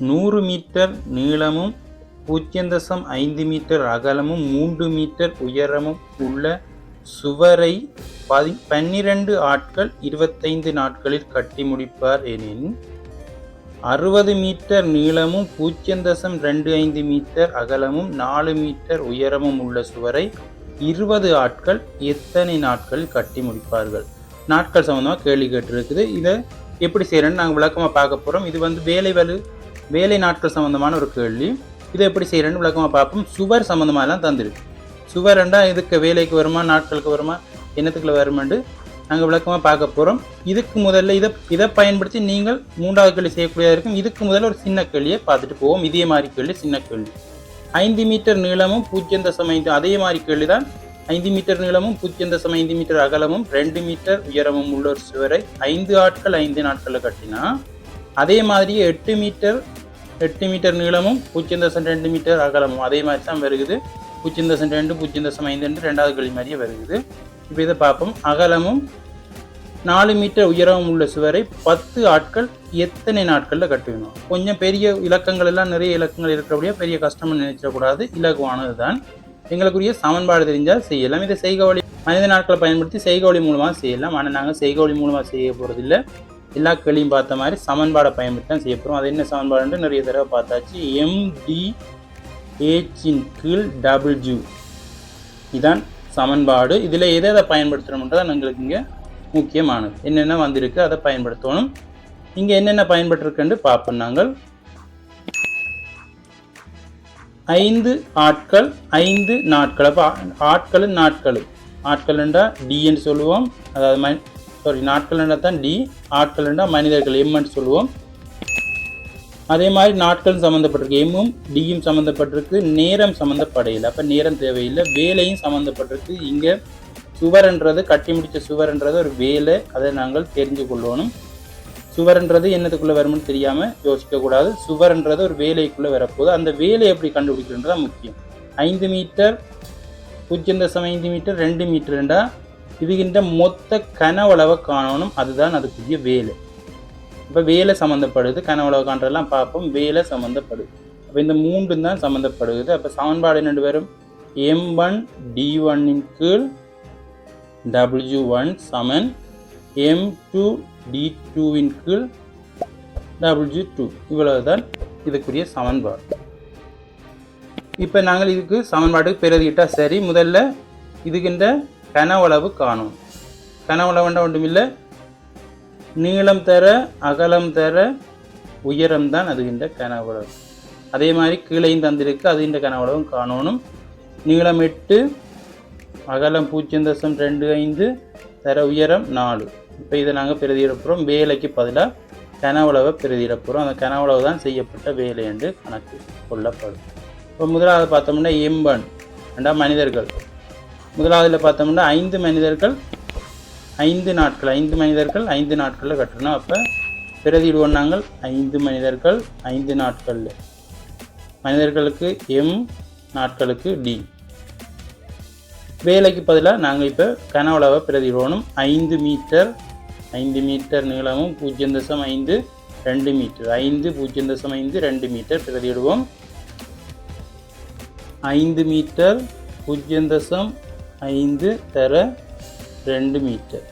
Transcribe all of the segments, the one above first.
நூறு மீட்டர் நீளமும் பூஜ்ஜியம் தசம் ஐந்து மீட்டர் அகலமும் மூன்று மீட்டர் உயரமும் உள்ள சுவரை பதி பன்னிரண்டு ஆட்கள் இருபத்தைந்து நாட்களில் கட்டி முடிப்பார் எனின் அறுபது மீட்டர் நீளமும் பூஜ்ஜியம் தசம் ரெண்டு ஐந்து மீட்டர் அகலமும் நாலு மீட்டர் உயரமும் உள்ள சுவரை இருபது ஆட்கள் எத்தனை நாட்களில் கட்டி முடிப்பார்கள்? நாட்கள் சம்மந்தமாக கேள்வி கேட்டிருக்குது. இதை எப்படி செய்கிறேன்னு நாங்கள் விளக்கமாக பார்க்க போகிறோம் இது வந்து வேலை வலு வேலை நாட்கள் சம்மந்தமான ஒரு கேள்வி. இதை எப்படி செய்கிறேன்னு விளக்கமாக பார்ப்போம். சுவர் சம்மந்தமாகலாம் தந்துருக்கு. சுவரண்டா இதுக்கு வேலைக்கு வருமா நாட்களுக்கு வருமா என்னத்துக்குள்ள வருமாண்டு நாங்கள் விளக்கமாக பார்க்க போகிறோம் இதுக்கு முதல்ல இதை இதை பயன்படுத்தி நீங்கள் மூன்றாவது கேள்வி செய்யக்கூடியதாக இருக்கும். இதுக்கு முதல்ல ஒரு சின்ன கேள்வியை பார்த்துட்டு போவோம். இதே மாதிரி கேள்வி சின்ன கேள்வி. ஐந்து மீட்டர் நீளமும் பூஜ்ஜியம் தசம் ஐந்து அதே மாதிரி கேள்வி தான் ஐந்து மீட்டர் நீளமும் பூஜ்ஜியம் தசம் ஐந்து மீட்டர் அகலமும் ரெண்டு மீட்டர் உயரமும் உள்ள ஒரு சுவரை ஐந்து ஆட்கள் ஐந்து நாட்களில் கட்டினா அதே மாதிரியே எட்டு மீட்டர் எட்டு மீட்டர் நீளமும் பூஜ்ஜியம் தசம் ரெண்டு மீட்டர் அகலமும். அதே மாதிரி தான் வருகுது. பூஜ்ஜியம் தசம் ரெண்டு பூஜ்ஜியம் தசம் ஐந்து ரெண்டு ரெண்டாவது கேள்வி மாதிரியே வருகுது. இப்போ இதை பார்ப்போம். அகலமும் நாலு மீட்டர் உயரமும் உள்ள சுவரை பத்து ஆட்கள் எத்தனை நாட்களில் கட்டுக்கணும் கொஞ்சம் பெரிய இலக்கங்கள் எல்லாம் நிறைய இலக்கங்கள் இருக்கிறபடியா பெரிய கஷ்டம்னு நினைச்சிடக்கூடாது. இலகுவானது தான் எங்களுக்குரிய சமன்பாடு தெரிஞ்சால் செய்யலாம். இதை செய்கவழி மனித நாட்களை பயன்படுத்தி செய்கவழி மூலமாக செய்யலாம். ஆனால் நாங்கள் செய்கவழி மூலமாக செய்ய போகிறதில்லை எல்லா கேள்வியும் பார்த்த மாதிரி சமன்பாடை பயன்படுத்தி தான் செய்ய போகிறோம் அது என்ன சமன்பாடுன்னு நிறைய தடவை பார்த்தாச்சு. எம்டி ஏச்சின் கீழ் டபிள்யூ இதான் சமன்பாடு. இதில் எதை எதை பயன்படுத்தணும்ன்றதான் எங்களுக்கு இங்கே முக்கியமானது. என்னென்ன வந்திருக்கு அதை பயன்படுத்தணும். இங்கே என்னென்ன பயன்பட்டுருக்குன்னு பார்ப்போம் நாங்கள். ஐந்து ஆட்கள் ஐந்து நாட்கள். அப்போ ஆட்கள் நாட்கள் ஆட்கள்ன்றா டின்னு சொல்லுவோம். அதாவது சாரி நாட்கள்னா தான் டி ஆட்கள்ண்டா மனிதர்கள் எம்ன்னு சொல்லுவோம். அதே மாதிரி நாட்கள் சம்மந்தப்பட்டிருக்கு எம்மும் டியும் சம்மந்தப்பட்டிருக்கு நேரம் சம்மந்தப்படையில்லை அப்போ நேரம் தேவையில்லை. வேலையும் சம்மந்தப்பட்டிருக்கு இங்கே சுவர்ன்றது கட்டி முடித்த சுவர்ன்றது ஒரு வேலை. அதை நாங்கள் தெரிஞ்சு கொள்ளணும். சுவர்ன்றது என்னத்துக்குள்ளே வரும்னு தெரியாமல் யோசிக்கக்கூடாது சுவர்ன்றது ஒரு வேலைக்குள்ளே வரப்போகுது. அந்த வேலை எப்படி கண்டுபிடிக்கிறன்றது முக்கியம். ஐந்து மீட்டர் பூஜ்ஜியம் தசம் ஐந்து மீட்டர் ரெண்டு மீட்டர்ண்டா இதுகின்ற மொத்த கனவளவை காணணும். அதுதான் அதுக்குரிய வேலை. இப்போ வேலை சம்மந்தப்படுது கனவளவு காண்றதெல்லாம் பார்ப்போம் வேலை சம்மந்தப்படுது அப்போ இந்த மூன்று தான் சம்மந்தப்படுது அப்போ சமன்பாடு என்னென்று வரும்? எம் ஒன் டி ஒன்னின் கீழ் டபிள்யூ ஒன் சமன் எம் டூ டி டூவின் கீழ் டபிள்யூ டூ இவ்வளவுதான் இதுக்குரிய சமன்பாடு. இப்போ நாங்கள் இதுக்கு சமன்பாட்டுக்கு பெருதிக்கிட்டால் சரி. முதல்ல இதுகின்ற கனவளவு காணும். கனவளவுண்டா ஒன்றுமில்லை. நீளம் தர அகலம் தர உயரம் தான் அதுகின்ற கனவளவு. அதே மாதிரி கீழையும் தந்திருக்கு அதுகின்ற கனவளவும் காணணும் நீளம் எட்டு அகலம் பூஜ்ஜியம் தசம் ரெண்டு ஐந்து தர உயரம் நாலு. இப்போ இதை நாங்கள் பிரதியிட போகிறோம். வேலைக்கு பதிலாக கனவளவை பிரதியிட போகிறோம். அந்த கனவளவு தான் செய்யப்பட்ட வேலை என்று கணக்கு கொள்ளப்படும். இப்போ முதலாவது பார்த்தோம்னா எம்பன் ரெண்டா மனிதர்கள். முதலாவதில் பார்த்தோம்னா ஐந்து மனிதர்கள் ஐந்து நாட்கள் ஐந்து மனிதர்கள் ஐந்து நாட்களில் கட்டணும். அப்போ பிரதியிடுவோம் நாங்கள் ஐந்து மனிதர்கள் ஐந்து நாட்களில். மனிதர்களுக்கு எம் நாட்களுக்கு டி வேலைக்கு பதிலாக நாங்கள் இப்போ கனவளவை பிரதிடுவோம் ஐந்து மீட்டர் ஐந்து மீட்டர் நீளமும் பூஜ்ஜியம் தசம் ஐந்து ரெண்டு மீட்டர். ஐந்து பூஜ்ஜியம் தசம் ஐந்து ரெண்டு மீட்டர் பிரதியிடுவோம் ஐந்து மீட்டர் பூஜ்ஜியம் தசம் ஐந்து தர ரெண்டு மீட்டர்.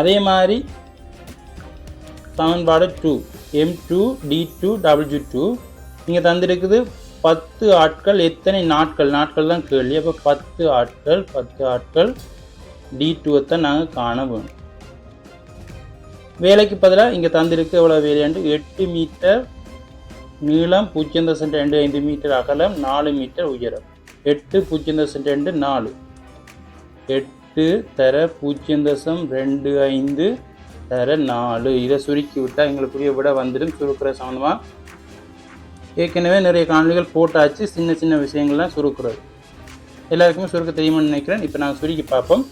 அதே மாதிரி சமன்பாடு two M two T two W two இங்கே தந்திருக்குது பத்து ஆட்கள் எத்தனை நாட்கள்? நாட்கள் தான் கேள்வி. அப்போ பத்து ஆட்கள் பத்து ஆட்கள் டி டூவை தான் நாங்கள் காண வேணும். வேலைக்கு பதிலாக இங்கே தந்திருக்கு எவ்வளோ வேலையாண்டு எட்டு மீட்டர் நீளம் பூஜ்ஜியம் தசம் ரெண்டு ஐந்து மீட்டர் அகலம் நாலு மீட்டர் உயரம். எட்டு பூஜ்ஜியம் தசம் ரெண்டு நாலு. எட்டு தர பூஜ்ஜியம் தசம் ரெண்டு ஐந்து தர நாலு. இதை சுருக்கி விட்டால் எங்களுக்குரிய விட வந்துடும். சுருக்கிற சம்மந்தமாக ஏற்கனவே நிறைய காணொலிகள் போட்டாச்சு. சின்ன சின்ன விஷயங்கள்லாம் சுருக்குறது. எல்லாருக்குமே சுருக்க தெரியுமான்னு நினைக்கிறேன். இப்போ நாங்கள் சுருக்கி பார்ப்போம்.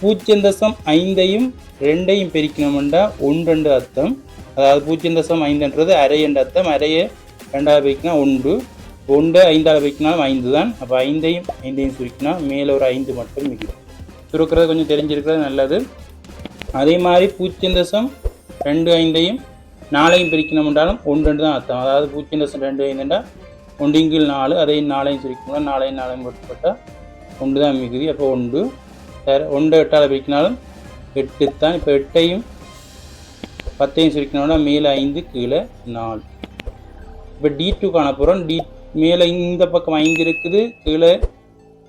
பூஜ்ஜியம் தசம் ஐந்தையும் ரெண்டையும் பெருக்கணும்டா ஒன்று ரெண்டு அர்த்தம். அதாவது பூஜ்ஜியம் தசம் ஐந்துன்றது அரை என்ற அர்த்தம். அரையை ரெண்டாவது வைக்கினா ஒன்று. ஒன்று ஐந்தால் வைக்கினாலும் ஐந்து தான். அப்போ ஐந்தையும் ஐந்தையும் சுருக்கினா மேலே ஒரு ஐந்து மட்டும் மிகும் சுருக்கிறது கொஞ்சம் தெரிஞ்சிருக்கிறது நல்லது. அதே மாதிரி பூஜ்ஜியம் தசம் ரெண்டு ஐந்தையும் நாளையும் பிரிக்கணும் என்றாலும் ஒன்று ரெண்டு தான் அர்த்தம். அதாவது பூஜ்ஜியம் தசம் ரெண்டு ஐந்துண்டா ஒன்றிங்கில் நாலு அதையும் நாளையும் சுருக்கணும் நாளையும் நாளையும் போட்டுப்பட்டால் ஒன்று தான் மிகுதி. அப்போ ஒன்று வேறு ஒன்று எட்டால் பிரிக்கினாலும் எட்டு தான். இப்போ எட்டையும் பத்தையும் சுருக்கணும்னா மேலே ஐந்து கீழே நாலு. இப்போ டி டூ காண போகிறோம் டி மேலே இந்த பக்கம் ஐந்து இருக்குது கீழே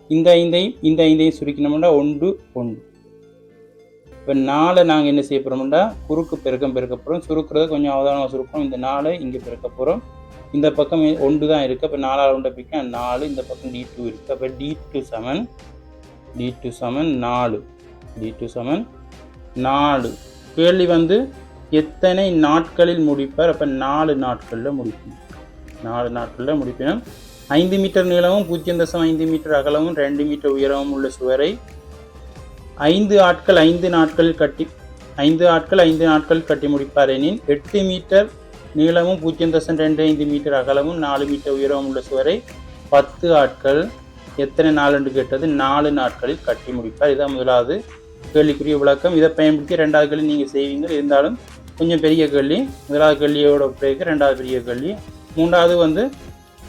இந்த ஐந்தையும் இந்த ஐந்தையும் சுருக்கினோம்னா ஒன்று ஒன்று. இப்போ நாளை நாங்கள் என்ன செய்ய போகிறோம்னா குறுக்கு பெருக்கம் பெருக்க போகிறோம் சுருக்கிறத கொஞ்சம் அவதானமாக சுருக்கணும். இந்த நாளை இங்கே பெருக்க போகிறோம் இந்த பக்கம் ஒன்று தான் இருக்குது அப்போ நாலாவது ஒன்றை பிக்க நாலு இந்த பக்கம் டி டூ இருக்குது அப்போ T two seven T two seven நாலு. டி டூ செவன் நாலு. கேள்வி வந்து எத்தனை நாட்களில் முடிப்பார்? அப்போ நாலு நாட்களில் முடிக்கணும் நாலு நாட்களில் முடிப்பினும். ஐந்து மீட்டர் நீளமும் பூஜ்ஜியம் தசம் ஐந்து மீட்டர் அகலமும் ரெண்டு மீட்டர் உயரமும் உள்ள சுவரை ஐந்து ஆட்கள் ஐந்து நாட்களில் கட்டி ஐந்து ஆட்கள் ஐந்து நாட்கள் கட்டி முடிப்பார் எனின் எட்டு மீட்டர் நீளமும் பூஜ்ஜியம் தசம் ரெண்டு ஐந்து மீட்டர் அகலமும் நாலு மீட்டர் உயரமும் உள்ள சுவரை பத்து ஆட்கள் எத்தனை நாள் என்று கேட்டது நாலு நாட்களில் கட்டி முடிப்பார். இதான் முதலாவது கேள்விக்குரிய விளக்கம். இதை பயன்படுத்தி ரெண்டாவது கேள்வி நீங்கள் செய்வீங்க இருந்தாலும் கொஞ்சம் பெரிய கேள்வி முதலாவது கேள்வியோட பிறகு ரெண்டாவது பெரிய கேள்வி. மூன்றாவது வந்து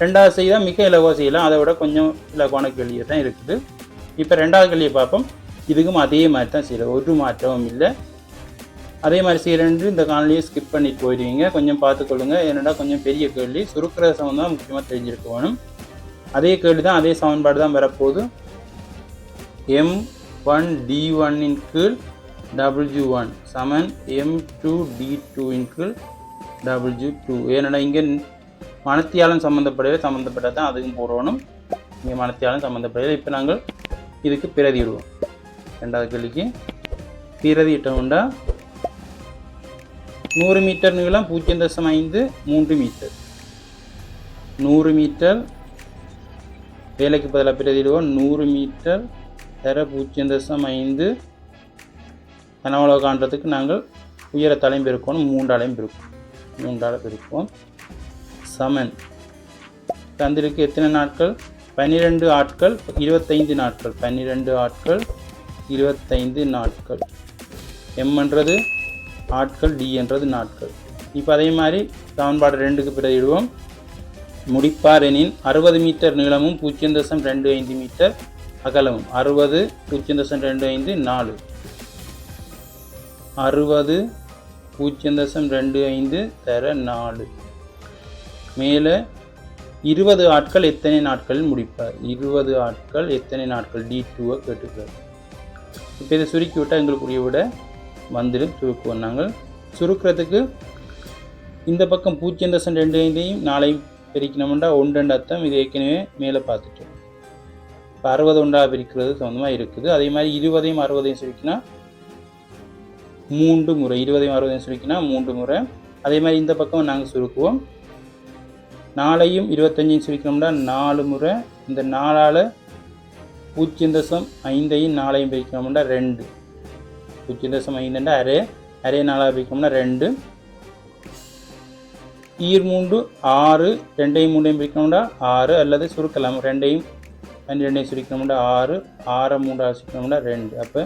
ரெண்டாவது செய்தால் மிக இலகுவாக செய்யலாம். அதை விட கொஞ்சம் இலகுவான கேள்வியை தான் இருக்குது. இப்போ ரெண்டாவது கேள்வியை பார்ப்போம். இதுக்கும் அதே மாதிரி தான் செய்யலாம். ஒரு மாற்றமும் இல்லை. அதே மாதிரி செய்கிறேன்ட்டு இந்த காணொலியை ஸ்கிப் பண்ணிட்டு போயிடுவீங்க. கொஞ்சம் பார்த்துக்கொள்ளுங்க ஏன்னா கொஞ்சம் பெரிய கேள்வி. சுருக்கிற சமம் முக்கியமாக தெரிஞ்சிருக்க வேணும். அதே கேள்வி தான் அதே சமன்பாடு தான் வரப்போகுது. எம் ஒன் டி ஒன்னின் கீழ் டபுள்யூ ஒன் சமன் எம் டூ டி டூவின் கீழ் டபுள்யூ டூ ஏன்னா இங்கே மனத்தியாலும் சம்மந்தப்படவே சம்மந்தப்பட்டது தான் அதுக்கும் போடணும். இங்கே மனத்தியாலும் சம்மந்தப்படவே இப்போ நாங்கள் இதுக்கு பிரதியிடுவோம் ரெண்டாவது கேள்விக்கு பிரதியிட்டோம்டா நூறு மீட்டர் நீளம் பூஜ்ஜியம் தசம் ஐந்து மூன்று மீட்டர். நூறு மீட்டர் வேலைக்கு பதிலாக பிரதிடுவோம் நூறு மீட்டர் தர பூஜ்ஜியம் தசம் ஐந்து கனவளவு காண்றதுக்கு நாங்கள் உயர உயரத்தாலையும் பெருக்கணும் மூன்றாலையும் பெருக்கும் மூன்றால் பெருக்குவோம். சமன். தந்திருக்கு எத்தனை நாட்கள்? பன்னிரெண்டு ஆட்கள் இருபத்தைந்து நாட்கள். பன்னிரெண்டு ஆட்கள் இருபத்தைந்து நாட்கள். எம் என்றது ஆட்கள் டி என்றது நாட்கள். இப்போ அதே மாதிரி சமன்பாடு ரெண்டுக்கு பிரதியிடுவோம் முடிப்பார் எனின் அறுபது மீட்டர் நீளமும் பூஜ்ஜியம் தசம் ரெண்டு ஐந்து மீட்டர் அகலமும். அறுபது பூஜ்ஜியம் தசம் ரெண்டு ஐந்து நாலு. அறுபது பூஜ்ஜியம் தசம் ரெண்டு ஐந்து தர நாலு. மேலே இருபது ஆட்கள் எத்தனை நாட்களில் முடிப்பார்? இருபது ஆட்கள் எத்தனை நாட்கள்? டி டூவை கேட்டுக்கிறார் இப்போ இதை சுருக்கி விட்டால் எங்களுக்குரிய விட வந்துடும். சுருக்குவோம் நாங்கள் சுருக்கிறதுக்கு இந்த பக்கம் பூஜ்ஜியம் தசம் ரெண்டு ஐந்தையும் நாளையும் பிரிக்கணும்டா. ஒன்று ரெண்டு அர்த்தம். இது ஏற்கனவே மேலே பார்த்துட்டோம். இப்போ அறுபது ஒன்றாக பிரிக்கிறது சொந்தமாக இருக்குது. அதே மாதிரி இருபதையும் அறுபதையும் சுருக்கினா மூன்று முறை. இருபதையும் அறுபதையும் சுருக்கினா மூன்று முறை. அதே மாதிரி இந்த பக்கம் நாங்கள் சுருக்குவோம். நாளையும் இருபத்தஞ்சையும் சொல்லிக்கணும்னா நாலு முறை இந்த நாலால் பூஜ்ஜியம் தசம் ஐந்தையும் நாளையும் பிரிக்கணும்னா ரெண்டு. பூஜ்ஜியம் தசம் ஐந்துண்டா அரே. அரே நாளாக பிரிக்கணும்னா ரெண்டு. ஈர் மூன்று ஆறு. ரெண்டையும் மூண்டையும் பிரிக்கணும்னா ஆறு. அல்லது சுருக்கலாம். ரெண்டையும் ரெண்டையும் சுருக்கணும்னா ஆறு. ஆறை மூன்றாக சுருக்கணும்னா ரெண்டு. அப்போ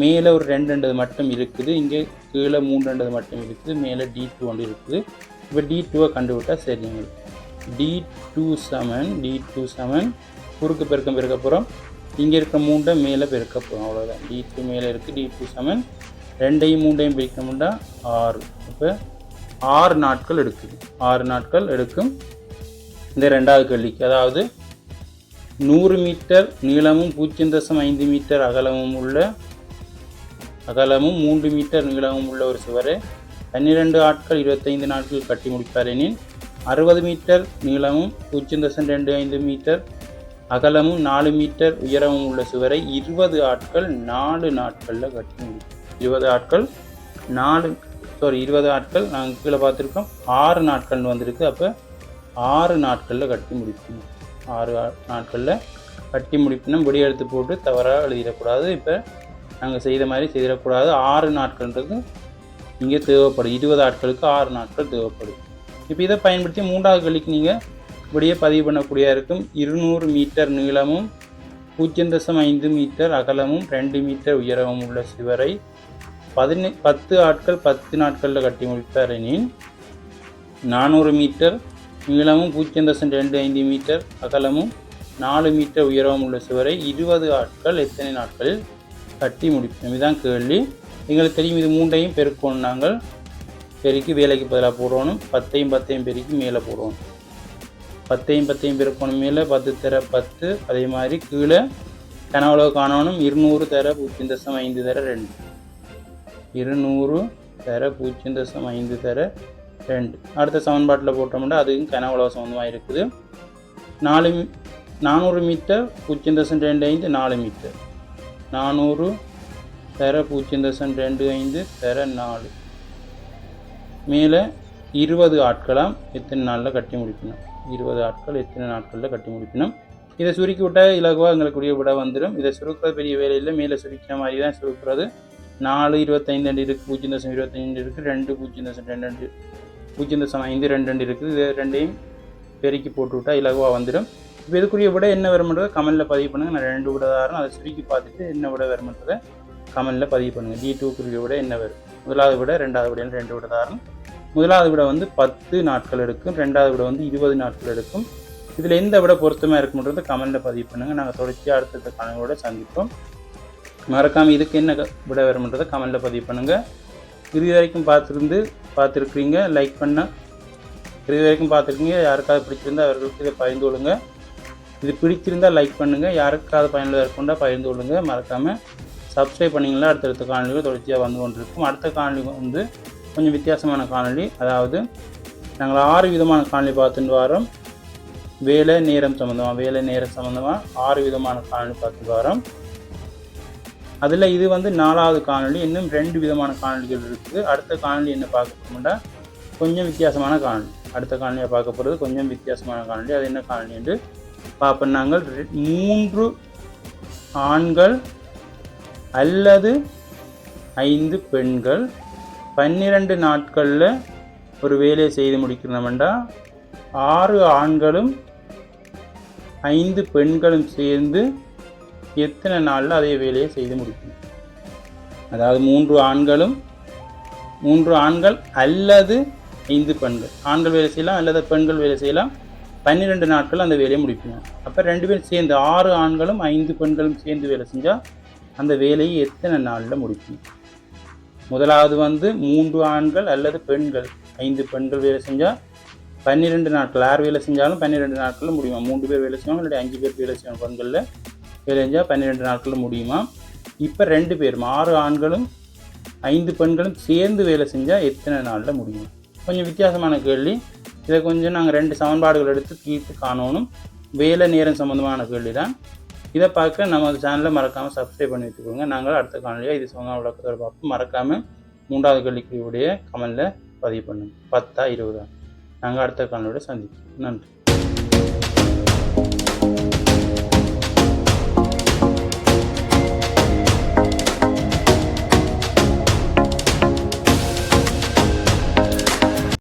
மேலே ஒரு ரெண்டு ரெண்டு மட்டும் இருக்குது. இங்கே கீழே மூன்று மட்டும் இருக்குது. மேலே டி டூ ஒன்று இருக்குது. இப்போ டி டூவை கண்டுவிட்டால் சரிங்க T two seven T two seven குறுக்கு பெருக்கம் பெருக்க போகிறோம் இங்கே இருக்க மூண்டை மேலே பெருக்க போகிறோம் அவ்வளோதான் டி டூ மேலே இருக்குது டி டூ செவன் ரெண்டையும் மூண்டையும் பிரிக்கணும்னா ஆறு. இப்போ ஆறு நாட்கள் எடுக்குது ஆறு நாட்கள் எடுக்கும். இந்த ரெண்டாவது கேள்விக்கு அதாவது நூறு மீட்டர் நீளமும் பூஜ்ஜியம் தசம் ஐந்து மீட்டர் அகலமும் உள்ள அகலமும் மூன்று மீட்டர் நீளமும் உள்ள ஒரு சுவரை பன்னிரெண்டு ஆட்கள் இருபத்தைந்து நாட்கள் கட்டி முடிப்பார் எனில் அறுபது மீட்டர் நீளமும் பூஜ்ஜியம் தசம் ரெண்டு ஐந்து மீட்டர் அகலமும் நாலு மீட்டர் உயரமும் உள்ள சுவரை இருபது ஆட்கள் நாலு நாட்களில் கட்டி முடிக்கும். இருபது ஆட்கள் நாலு சாரி இருபது ஆட்கள் நாங்கள் கீழே பார்த்துருக்கோம். ஆறு நாட்கள்னு வந்திருக்கு. அப்போ ஆறு நாட்களில் கட்டி முடிக்கணும் ஆறு ஆ- நாட்களில் கட்டி முடிப்பினும் விடி எடுத்து போட்டு தவறாக எழுதிடக்கூடாது. இப்போ நாங்கள் செய்த மாதிரி செய்திடக்கூடாது. ஆறு நாட்கள்ன்றது இங்கே தேவைப்படும். இருபது ஆட்களுக்கு ஆறு நாட்கள் தேவைப்படும். இப்போ இதை பயன்படுத்தி மூன்றாவது கல்விக்கு நீங்கள் இப்படியே பதிவு பண்ணக்கூடியதாக இருக்கும். இருநூறு மீட்டர் நீளமும் பூஜ்ஜியம் தசம் ஐந்து மீட்டர் அகலமும் ரெண்டு மீட்டர் உயரமும் உள்ள சுவரை பதினெ பத்து ஆட்கள் பத்து நாட்களில் கட்டி முடிப்பார் எனின் நானூறு மீட்டர் நீளமும் பூஜ்ஜியம் தசம் ரெண்டு ஐந்து மீட்டர் அகலமும் நாலு மீட்டர் உயரமும் உள்ள சுவரை இருபது ஆட்கள் எத்தனை நாட்களில் கட்டி முடிப்போம். இதுதான் கேள்வி. எங்களுக்கு தெரியும் இது மூன்றையும் பெருக்கணும் நாங்கள் பெருக்கி வேலைக்கு பதிலாக போடணும் பத்தையும் பத்தையும் பெருக்கி மேலே போடணும் பத்தையும் பத்தையும் பெருக்கணும் மேலே பத்து தர பத்து. அதே மாதிரி கீழே கனவுளவு காணணும். இருநூறு தர பூஜ்ஜியம் தசம் ஐந்து தர ரெண்டு. இருநூறு தர பூஜ்ஜியம் தசம் ஐந்து தர ரெண்டு. அடுத்த சமன்பாட்டில் போட்டோம்னா அதுவும் கனவுளவு சமந்தமாக இருக்குது. நாலு நானூறு மீட்டர் பூஜ்ஜியம் தசம் ரெண்டு ஐந்து நாலு மீட்டர். நானூறு தர பூஜ்ஜியம் தசம் ரெண்டு ஐந்து தர நாலு. மேலே இருபது ஆட்களாம் எத்தனை நாளில் கட்டி முடிக்கணும்? இருபது ஆட்கள் எத்தனை நாட்களில் கட்டி முடிக்கணும்? இதை சுருக்கி விட்டால் இலகுவாக எங்களுக்குரிய விட வந்துடும். இதை சுருக்கிறது பெரிய வேலை இல்லை. மேலே சுருக்கிற மாதிரி தான் சுருக்கிறது. நாலு இருபத்தைந்து ரெண்டு இருக்குது பூஜ்ஜியம் தசம் இருபத்தைந்து இருக்குது ரெண்டு பூஜ்ஜியம் தசம் ரெண்டு ரெண்டு பூஜ்ஜியம் தசம் ஐந்து ரெண்டு ரெண்டு இருக்குது. இது ரெண்டையும் பெருக்கி போட்டு விட்டால் இலகுவாக வந்துடும். இப்போ இதுக்குரிய விட என்ன வரும்ன்றதை கமெண்டில் பதிவு பண்ணுங்கள் நான் ரெண்டு விட அதை சுருக்கி பார்த்துட்டு என்ன விட வரும்ன்றதை கமெண்டில் பதிவு பண்ணுங்கள் டி டூக்குரிய விட என்ன வரும்? முதலாவது விட ரெண்டாவது விட ரெண்டு விட முதலாவது விட வந்து பத்து நாட்கள் எடுக்கும் ரெண்டாவது விட வந்து இருபது நாட்கள் எடுக்கும். இதில் எந்த விட பொருத்தமாக இருக்கும்ன்றதை கமெண்டில் பதிவு பண்ணுங்கள் நாங்கள் தொடர்ச்சியாக அடுத்தடுத்த காணங்களோட சந்திப்போம். மறக்காமல் இதுக்கு என்ன விட வரும்ன்றதை கமெண்டில் பதிவு பண்ணுங்கள் இறுதி வரைக்கும் பார்த்துருந்து பார்த்துருக்குறீங்க லைக் பண்ண. இறுதி வரைக்கும் பார்த்துருக்கீங்க யாருக்காவது பிடிச்சிருந்தா அவர்களுக்கு இதை பகிர்ந்து கொள்ளுங்க. இது பிடிச்சிருந்தா லைக் பண்ணுங்கள் யாருக்காவது பயனுள்ளதாக இருக்குண்டா பகிர்ந்து கொள்ளுங்கள் மறக்காமல் சப்ஸ்கிரைப் பண்ணிங்கன்னா அடுத்தடுத்த காணொலிகள் தொடர்ச்சியாக வந்து கொண்டிருக்கும். அடுத்த காணொலி வந்து கொஞ்சம் வித்தியாசமான காணொளி. அதாவது நாங்கள் ஆறு விதமான காணொலி பார்த்துட்டு வரோம். வேலை நேரம் சம்மந்தமாக வேலை நேரம் சம்மந்தமாக ஆறு விதமான காணொலி பார்த்துட்டு வரோம். அதில் இது வந்து நாலாவது காணொளி இன்னும் ரெண்டு விதமான காணொளிகள் இருக்குது அடுத்த காணொலி என்ன பார்க்க பார்க்கணும்னா கொஞ்சம் வித்தியாசமான காணொலி அடுத்த காணொலியை பார்க்க போகிறது கொஞ்சம் வித்தியாசமான காணொளி. அது என்ன காணொலி என்று பார்ப்போம். நாங்கள் மூன்று ஆண்கள் அல்லது ஐந்து பெண்கள். பன்னிரண்டு நாட்களில் ஒரு வேலையை செய்து முடிக்கிறோம்டா ஆறு ஆண்களும் ஐந்து பெண்களும் சேர்ந்து எத்தனை நாளில் அதே வேலையை செய்து முடிக்கணும்? அதாவது மூன்று ஆண்களும் மூன்று ஆண்கள் அல்லது ஐந்து பெண்கள். ஆண்கள் வேலை செய்யலாம் அல்லது பெண்கள் வேலை செய்யலாம். பன்னிரெண்டு நாட்கள் அந்த வேலையை முடிப்பீங்க அப்போ ரெண்டு பேரும் சேர்ந்து ஆறு ஆண்களும் ஐந்து பெண்களும் சேர்ந்து வேலை செஞ்சால் அந்த வேலையை எத்தனை நாளில் முடிப்பீங்க முதலாவது வந்து மூன்று ஆண்கள் அல்லது பெண்கள். ஐந்து பெண்கள் வேலை செஞ்சால் பன்னிரெண்டு நாட்கள். யார் வேலை செஞ்சாலும் பன்னிரெண்டு நாட்களில் முடியுமா? மூன்று பேர் வேலை செய்வாங்க இல்லாட்டி அஞ்சு பேர் வேலை செய்வாங்க பெண்களில். வேலை செஞ்சால் பன்னிரெண்டு நாட்களில் முடியுமா? இப்போ ரெண்டு பேரும் ஆறு ஆண்களும் ஐந்து பெண்களும் சேர்ந்து வேலை செஞ்சால் எத்தனை நாளில் முடியும்? கொஞ்சம் வித்தியாசமான கேள்வி. இதை கொஞ்சம் நாங்கள் ரெண்டு சமன்பாடுகள் எடுத்து தீர்த்து காணணும். வேலை நேரம் சம்மந்தமான கேள்வி தான் இதை பார்க்க நம்ம சேனலை மறக்காமல் சப்ஸ்கிரைப் பண்ணி வச்சுக்கோங்க. நாங்கள் அடுத்த காலையில் இது சொன்ன விளக்கத்தோட பார்ப்போம். மறக்காமல் மூன்றாவது கேள்விக்குரிய கமெண்டில் பதிவு பண்ணுங்க. பத்தா இருபதா. நாங்கள் அடுத்த காலையோட சந்திப்போம். நன்றி.